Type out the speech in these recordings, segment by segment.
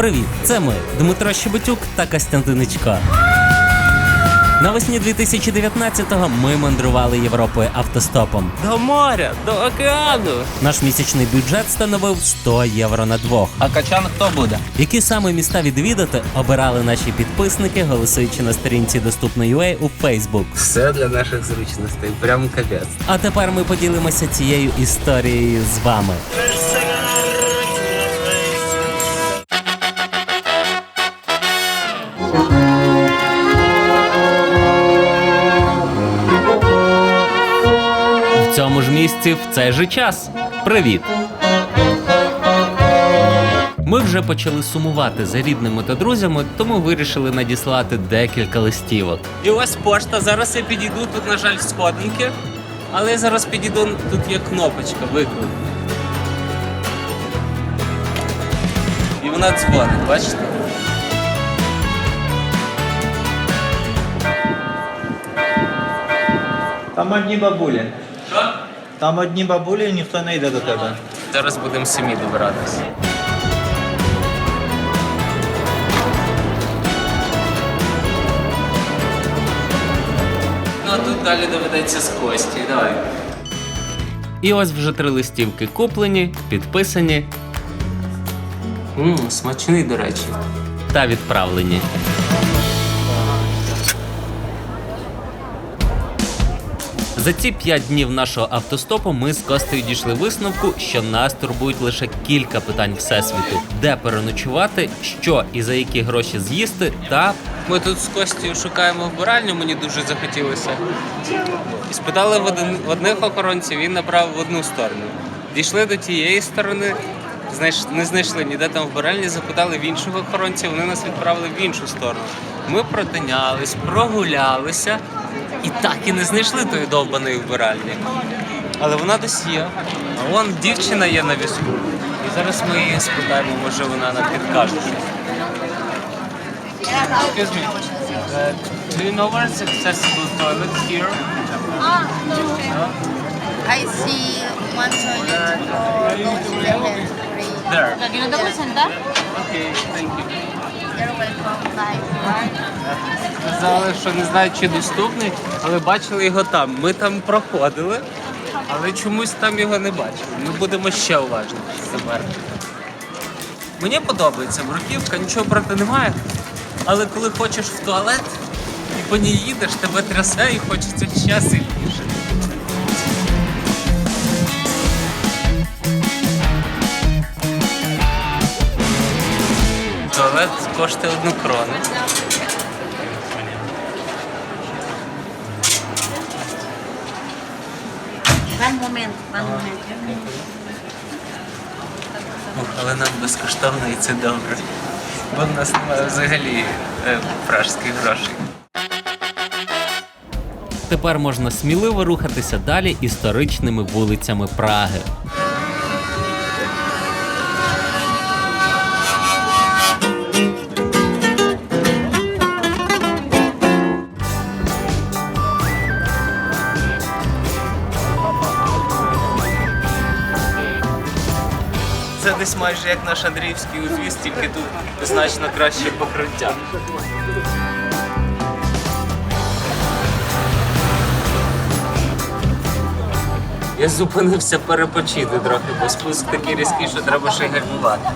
Привіт, це ми, Дмитро Щебетюк та Костянтиничко. Навесні 2019-го ми мандрували Європою автостопом. До моря, до океану. Наш місячний бюджет становив 100 євро на двох. А качан хто буде? Які саме міста відвідати, обирали наші підписники, голосуючи на сторінці доступно.ua у Facebook. Все для наших зручностей. Прям капець. А тепер ми поділимося цією історією з вами. Місці в цей же час. Привіт! Ми вже почали сумувати за рідними та друзями, тому вирішили надіслати декілька листівок. І ось пошта. Зараз я підійду. Тут, на жаль, сходинки. Але я зараз підійду, тут є кнопочка, виклик. І вона дзвонить, бачите? Там одні бабулі. Там одні бабулі, ніхто не йде до тебе. Зараз будемо самі добиратися. Ну а тут далі доведеться з Кості. Давай. І ось вже три листівки куплені, підписані Ммм, смачний, до речі. та відправлені. За ці п'ять днів нашого автостопу ми з Костею дійшли висновку, що нас турбують лише кілька питань всесвіту: де переночувати, що і за які гроші з'їсти, та Ми тут з Костю шукаємо вбиральню, мені дуже захотілося. І спитали в, один, в одних охоронців, він набрав в одну сторону. Дійшли до тієї сторони, знайш, не знайшли ніде там вбиральні, запитали в інших охоронців, вони нас відправили в іншу сторону. Ми протинялись, прогулялися і так і не знайшли тої довбаної вбиральні. Але вона десь є. А вон дівчина є на візку. І зараз ми її спитаємо, може вона нам підкаже. Excuse me. Uh, do you know where is accessible toilet here? Ah, I see one toilet for those women. There. ¿Aquí Okay, thank you. You're welcome. Bye. Сказали, що не знають, чи доступний, але бачили його там. Ми там проходили, але чомусь там його не бачили. Ми будемо ще уважні тепер. Мені подобається бруківка, нічого проти немає. Але коли хочеш в туалет і по ній їдеш, тебе трясе і хочеться ще сильніше. Коштує одну крону. Moment, one moment. Ух, але нам безкоштовно і це добре. Бо в нас немає взагалі е, пражських грошей. тепер можна сміливо рухатися далі історичними вулицями Праги. Десь майже як наш Андріївський узвіз, тільки тут значно краще покриття. Я зупинився перепочити трохи, бо спуск такий різкий, що треба ще гальмувати.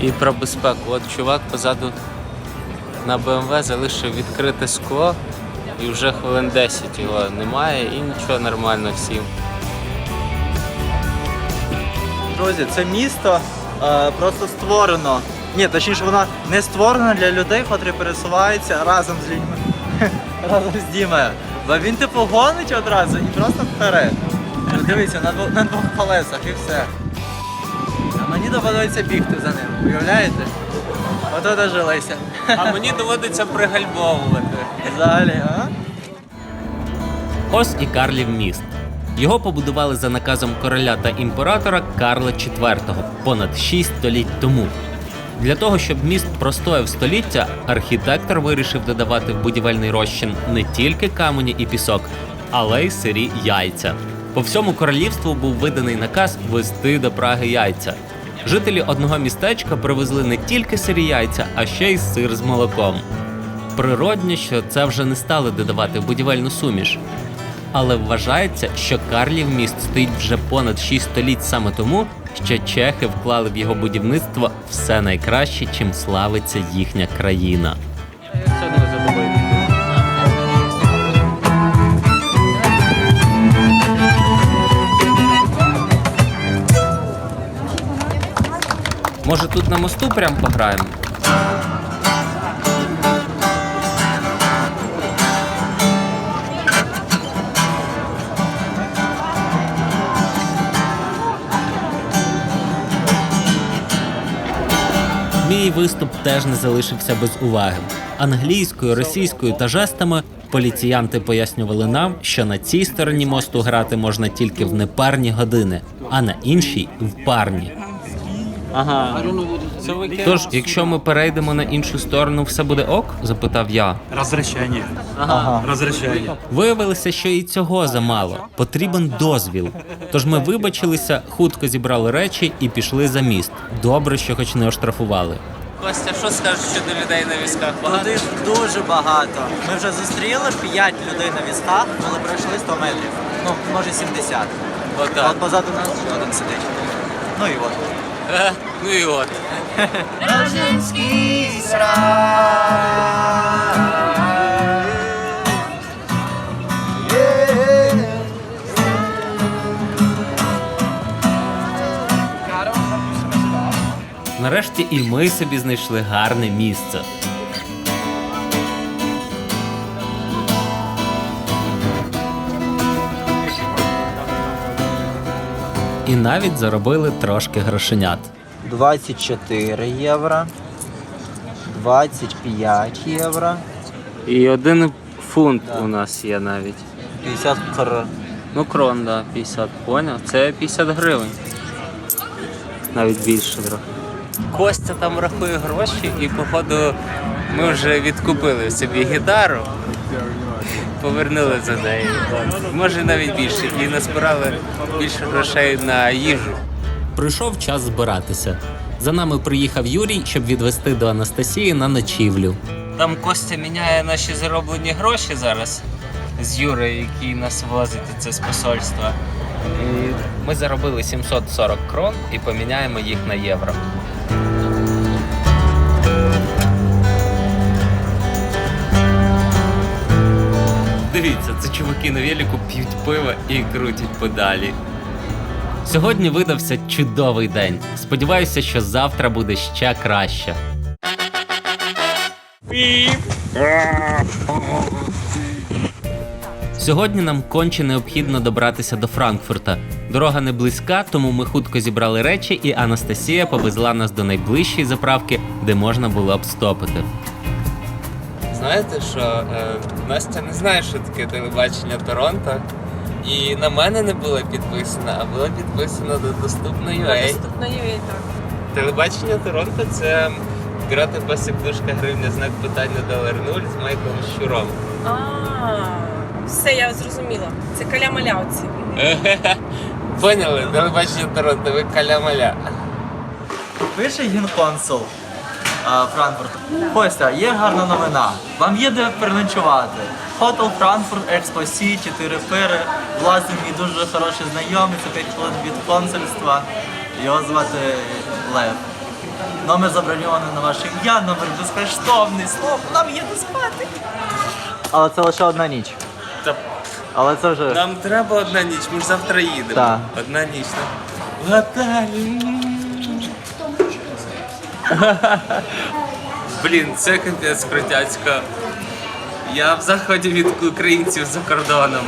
І про безпеку. От чувак позаду на БМВ залишив відкрите скло і вже хвилин 10 його немає і нічого нормально всім. Друзі, це місто е, просто створено. Ні, точніше, воно не створено для людей, котрі пересуваються разом з людьми. разом з Дімою. Бо він типу гонить одразу і просто вперед. Ну, Дивіться, на, двох- на двох колесах і все. А мені доводиться бігти за ним, уявляєте? Ото дожилися. А мені доводиться пригальмовувати. Взагалі, а? Ось і Карлів міст. Його побудували за наказом короля та імператора Карла IV понад 6 століть тому. Для того, щоб міст простояв століття, архітектор вирішив додавати в будівельний розчин не тільки камені і пісок, але й сирі яйця. По всьому королівству був виданий наказ вести до Праги яйця. Жителі одного містечка привезли не тільки сирі яйця, а ще й сир з молоком. Природньо, що це вже не стали додавати в будівельну суміш. Але вважається, що Карлів міст стоїть вже понад 6 століть саме тому, що чехи вклали в його будівництво все найкраще, чим славиться їхня країна. Може тут на мосту прям пограємо? Мій виступ теж не залишився без уваги. Англійською, російською та жестами поліціянти пояснювали нам, що на цій стороні мосту грати можна тільки в непарні години, а на іншій в парні. Ага. Тож, якщо ми перейдемо на іншу сторону, все буде ок? запитав я. Разрешение. Ага. Разрешение. Виявилося, що і цього замало. Потрібен дозвіл. Тож ми вибачилися, хутко зібрали речі і пішли за міст. Добре, що хоч не оштрафували. Костя, що скажеш щодо людей на візках? Багато? Туди дуже багато. Ми вже зустріли 5 людей на візках, коли пройшли 100 метрів. Ну, може 70. Отак. От позаду нас ще один сидить. Ну і от. Ну і от. Нарешті і ми собі знайшли гарне місце. І навіть заробили трошки грошенят. 24 євро. 25 євро. І один фунт у нас є навіть. 50 кр. Ну, крон, да, 50, поняв? Це 50 гривень. Навіть більше трохи. Костя там рахує гроші і, походу, ми вже відкупили собі гітару. Повернули за неї. Може навіть більше. І назбирали більше грошей на їжу. Прийшов час збиратися. За нами приїхав Юрій, щоб відвести до Анастасії на ночівлю. Там Костя міняє наші зароблені гроші зараз з Юрою, який нас возить це з посольства. І ми заробили 740 крон і поміняємо їх на євро. Дивіться, це чуваки на велику п'ють пиво і крутять педалі. Сьогодні видався чудовий день. Сподіваюся, що завтра буде ще краще. Сьогодні нам конче необхідно добратися до Франкфурта. Дорога не близька, тому ми хутко зібрали речі, і Анастасія повезла нас до найближчої заправки, де можна було б стопити. Знаєте, що е, Настя не знає, що таке телебачення Торонто. І на мене не була підписана, а була підписана до доступно UA. Доступно UA, так. Телебачення Торонто це грати посіпдушка гривня знак питання долар нуль з Майклом Щуром. А, все, я зрозуміла. Це каля-малявці. Поняли? Телебачення Торонто, ви каля-маля. Пише генконсул а, Франкфурт. Костя, є гарна новина. Вам є де переночувати. Хотел Франкфурт, Експо Сі, 4 пири. Власне, мій дуже хороший знайомий, це 5 хвилин від консульства. Його звати Лев. Номер заброньований на ваше ім'я, номер безкоштовний. Слово, нам є де спати. Але це лише одна ніч. Та Але це вже. Нам треба одна ніч, ми ж завтра їдемо. Так. Одна ніч. В готелі. Блін, це капець крутяцько. Я в заході від українців за кордоном.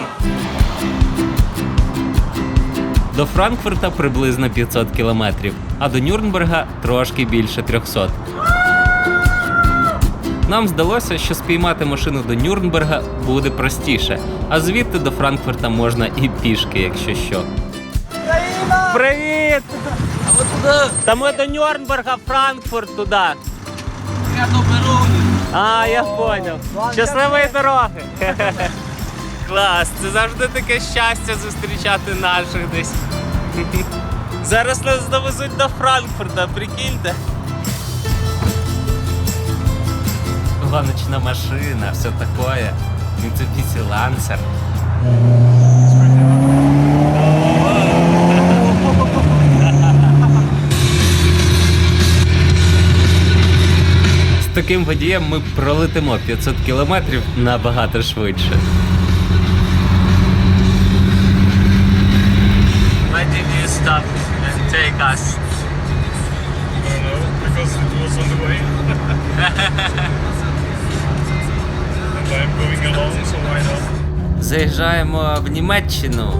До Франкфурта приблизно 500 кілометрів, а до Нюрнберга трошки більше 300. Нам здалося, що спіймати машину до Нюрнберга буде простіше, а звідти до Франкфурта можна і пішки, якщо що. Привіт! Та ми до Нюрнберга, Франкфурт туди. Я до А, я понял. Щасливої дороги. Клас! Це завжди таке щастя зустрічати наших десь. Зараз нас довезуть до Франкфурта, прикиньте. Гоночна машина, все такое. Mitsubishi Lancer. Таким водієм ми пролетимо 500 кілометрів набагато швидше. Why did you stop and take us? I don't know, because it was on the way. and I'm going along, so why not? Заїжджаємо в Німеччину.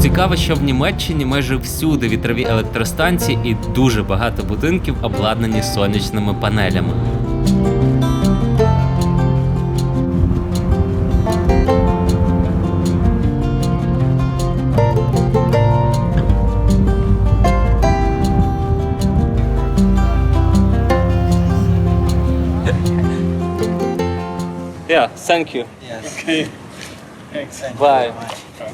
Цікаво, що в Німеччині майже всюди вітрові електростанції і дуже багато будинків обладнані сонячними панелями. Yeah, thank you. Yes. Thanks. Bye.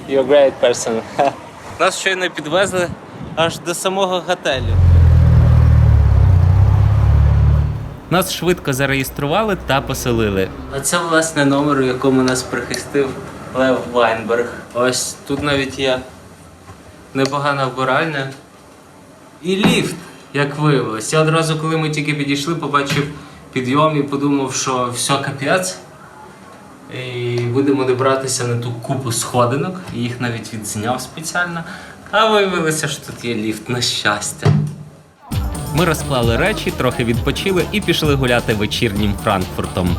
You're a great person. Нас щойно підвезли аж до самого готелю. Нас швидко зареєстрували та поселили. А це власне номер, у якому нас прихистив Лев Вайнберг. Ось тут навіть є непогана вбиральня. І ліфт, як виявилось. Я одразу, коли ми тільки підійшли, побачив підйом і подумав, що все капець. І будемо добратися на ту купу сходинок. Їх навіть відзняв спеціально. А виявилося, що тут є ліфт на щастя. Ми розклали речі, трохи відпочили і пішли гуляти вечірнім Франкфуртом.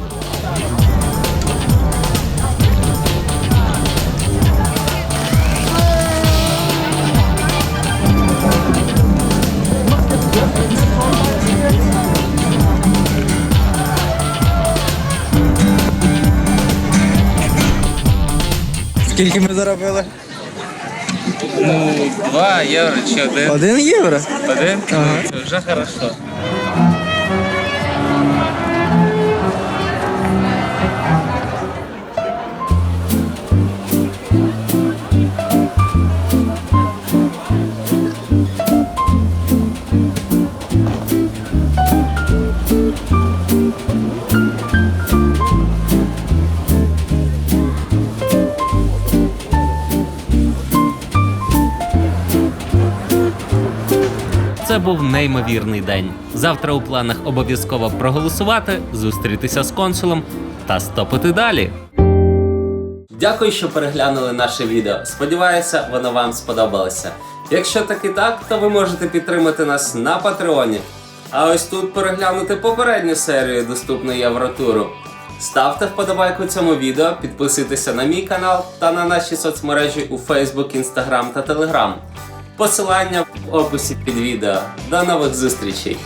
Скільки ми заробили? Ну, два євро чи один. Один євро. Один? Ага. Це вже хорошо. Це був неймовірний день. Завтра у планах обов'язково проголосувати, зустрітися з консулом та стопити далі. Дякую, що переглянули наше відео. Сподіваюся, воно вам сподобалося. Якщо так і так, то ви можете підтримати нас на Патреоні. А ось тут переглянути попередню серію доступної Євротуру. Ставте вподобайку цьому відео, підписуйтеся на мій канал та на наші соцмережі у Facebook, Instagram та Telegram. Посилання в описі під відео. До нових зустрічей!